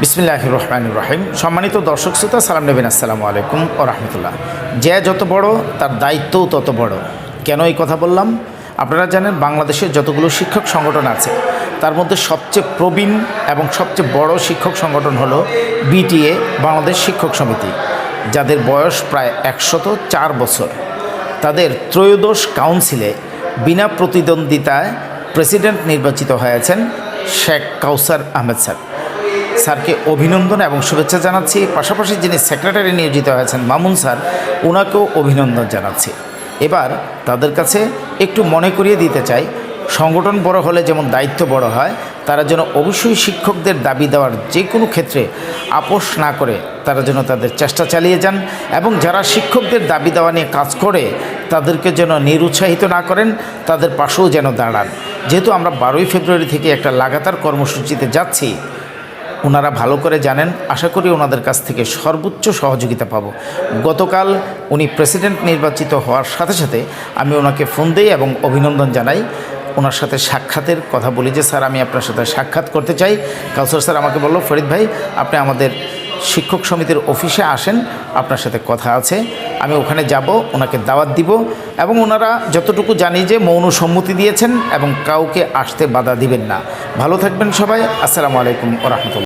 বিসমিল্লাহ রহমান রহিম সম্মানিত দর্শক শ্রোতা, সালাম নেবেন, আসসালামু আলাইকুম ও রহমতুল্লাহ। যে যত বড়, তার দায়িত্বও তত বড়। কেন এই কথা বললাম? আপনারা জানেন বাংলাদেশের যতগুলো শিক্ষক সংগঠন আছে, তার মধ্যে সবচেয়ে প্রবীণ এবং সবচেয়ে বড় শিক্ষক সংগঠন হলো বিটিএ, বাংলাদেশ শিক্ষক সমিতি, যাদের বয়স প্রায় একশত চার বছর। তাদের ত্রয়োদশ কাউন্সিলে বিনা প্রতিদ্বন্দ্বিতায় প্রেসিডেন্ট নির্বাচিত হয়েছেন শেখ কাউসার আহমেদ স্যার। স্যারকে অভিনন্দন এবং শুভেচ্ছা জানাচ্ছি। পাশাপাশি যিনি সেক্রেটারি নিয়োজিত হয়েছেন মামুন স্যার ওনাকেও অভিনন্দন জানাচ্ছি। এবার তাদের কাছে একটু মনে করিয়ে দিতে চাই, সংগঠন বড় হলে যেমন দায়িত্ব বড় হয়, তারা যেন অবশ্যই শিক্ষকদের দাবি দেওয়ার যে কোনো ক্ষেত্রে আপোষ না করে, তারা যেন তাদের চেষ্টা চালিয়ে যান এবং যারা শিক্ষকদের দাবি দেওয়া নিয়ে কাজ করে, তাদেরকে যেন নিরুৎসাহিত না করেন, তাদের পাশেও যেন দাঁড়ান। যেহেতু আমরা বারোই ফেব্রুয়ারি থেকে একটা লাগাতার কর্মসূচিতে যাচ্ছি ওনারা ভালো করে জানেন, আশা করি ওনাদের কাছ থেকে সর্বোচ্চ সহযোগিতা পাবো। গতকাল উনি প্রেসিডেন্ট নির্বাচিত হওয়ার সাথে সাথে আমি ওনাকে ফোন দিই এবং অভিনন্দন জানাই। ওনার সাথে সাক্ষাতের কথা বলি যে, স্যার, আমি আপনার সাথে সাক্ষাৎ করতে চাই। কাউসার স্যার আমাকে বলল, ফরিদ ভাই, আপনি আমাদের শিক্ষক সমিতির অফিসে আসেন, আপনার সাথে কথা আছে। আমি ওখানে যাব, ওনাকে দাওয়াত দিব। এবং ওনারা যতটুকু জানি যে, মৌন সম্মতি দিয়েছেন এবং কাউকে আসতে বাধা দিবেন না। ভালো থাকবেন সবাই। আসসালামু আলাইকুম ও রহমতুল্লাহ।